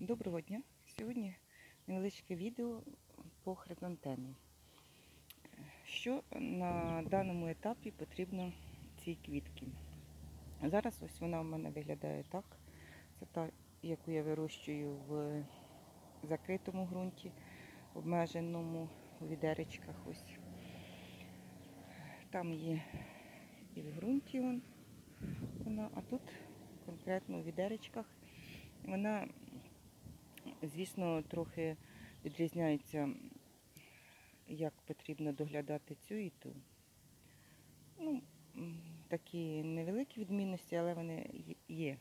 Доброго дня! Сьогодні невеличке відео по хризантемі. Що на даному етапі потрібно цій квітці? Зараз ось вона в мене виглядає так. Це та, яку я вирощую в закритому ґрунті, обмеженому у відеречках. Ось. Там є і в ґрунті вона, а тут конкретно у відеречках. Вона Звісно, трохи відрізняється, як потрібно доглядати цю і ту. Ну, такі невеликі відмінності, але вони є-.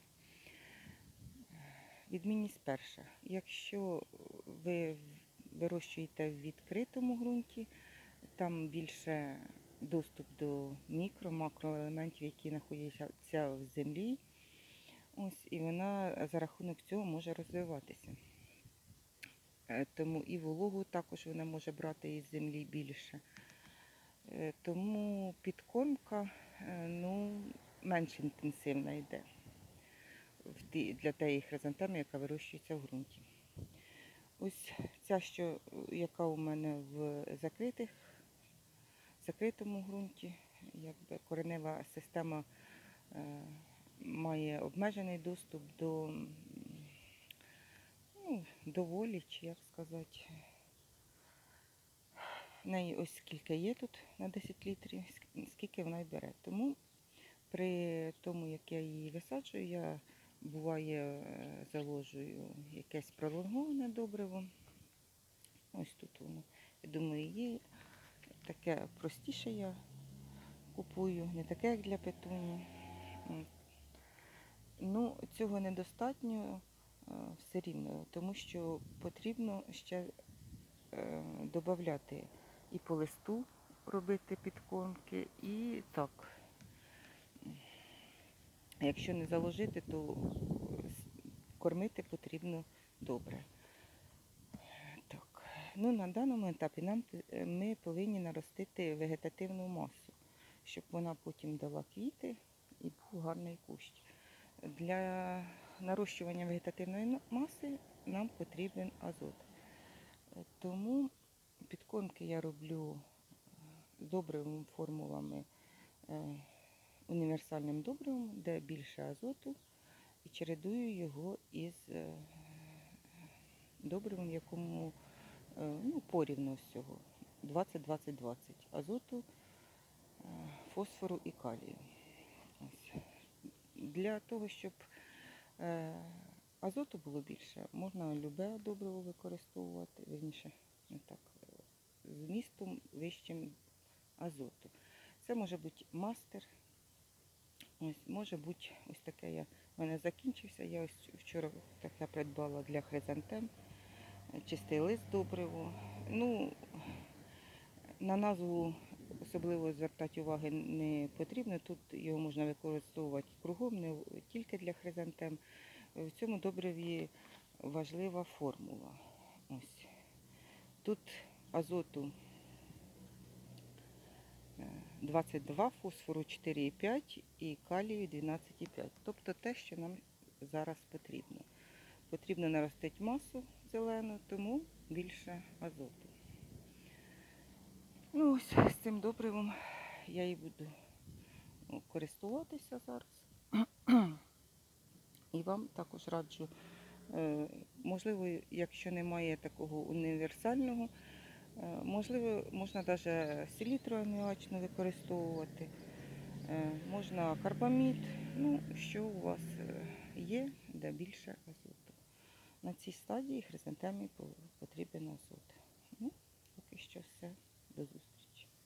Відмінність перша. Якщо ви вирощуєте в відкритому ґрунті, там більше доступ до мікро, макроелементів, які знаходяться в землі. Ось, і вона за рахунок цього може розвиватися. Е, Тому і вологу також вона може брати із землі більше. Е, Тому підкормка е, ну, менш інтенсивна йде для тієї хризантеми, яка вирощується в ґрунті. Ось ця, що, яка у мене в закритих, закритому ґрунті, якби коренева система має обмежений доступ до доволі, чи як сказати. В неї ось скільки є тут на 10 літрів, скільки вона й бере. Тому при тому, як я її висаджую, я буває е, заложую якесь пролонговане добриво. Ось тут воно. Я думаю, є таке простіше я купую, не таке, як для петуні. Ну, цього недостатньо все рівно, тому що потрібно ще е, додати і по листу робити підкормки, і так. Якщо не заложити, то кормити потрібно добре. Так. Ну, на даному етапі нам е, ми повинні наростити вегетативну масу, щоб вона потім дала квіти і був гарний кущ. Для нарощування вегетативної маси нам потрібен азот. Е, Тому підкормки я роблю з добривими формулами е, універсальним добривом, де більше азоту, і чередую його із е, добривом, якому е, ну, порівну всього 20-20-20 азоту, е, фосфору і калію. Ось. Для того, щоб е, азоту було більше, можна любе добриво використовувати, вірніше, не так, е, з містом вищим азоту. Це може бути мастер. Ось, може бути ось таке я. У мене закінчився. Я ось вчора таке придбала для хризантем. е, Чистий лист добриво. Ну, на назву особливо звертати уваги не потрібно. Тут його можна використовувати кругом, не тільки для хризантем. В цьому добриві важлива формула. Ось. Тут азоту е, 22, фосфору 4,5 і калію 12,5. Тобто те, що нам зараз потрібно. Потрібно наростити масу зелену, тому більше азоту. Ну ось з цим добривом я і буду ну, користуватися зараз. І вам також раджу, е, можливо, якщо немає такого універсального, е, можливо, можна навіть селітру аміачну використовувати, е, можна карбамід, ну, що у вас є, де більше азоту. На цій стадії хризантемі потрібен азот. Ну, поки що все. До зустрічі.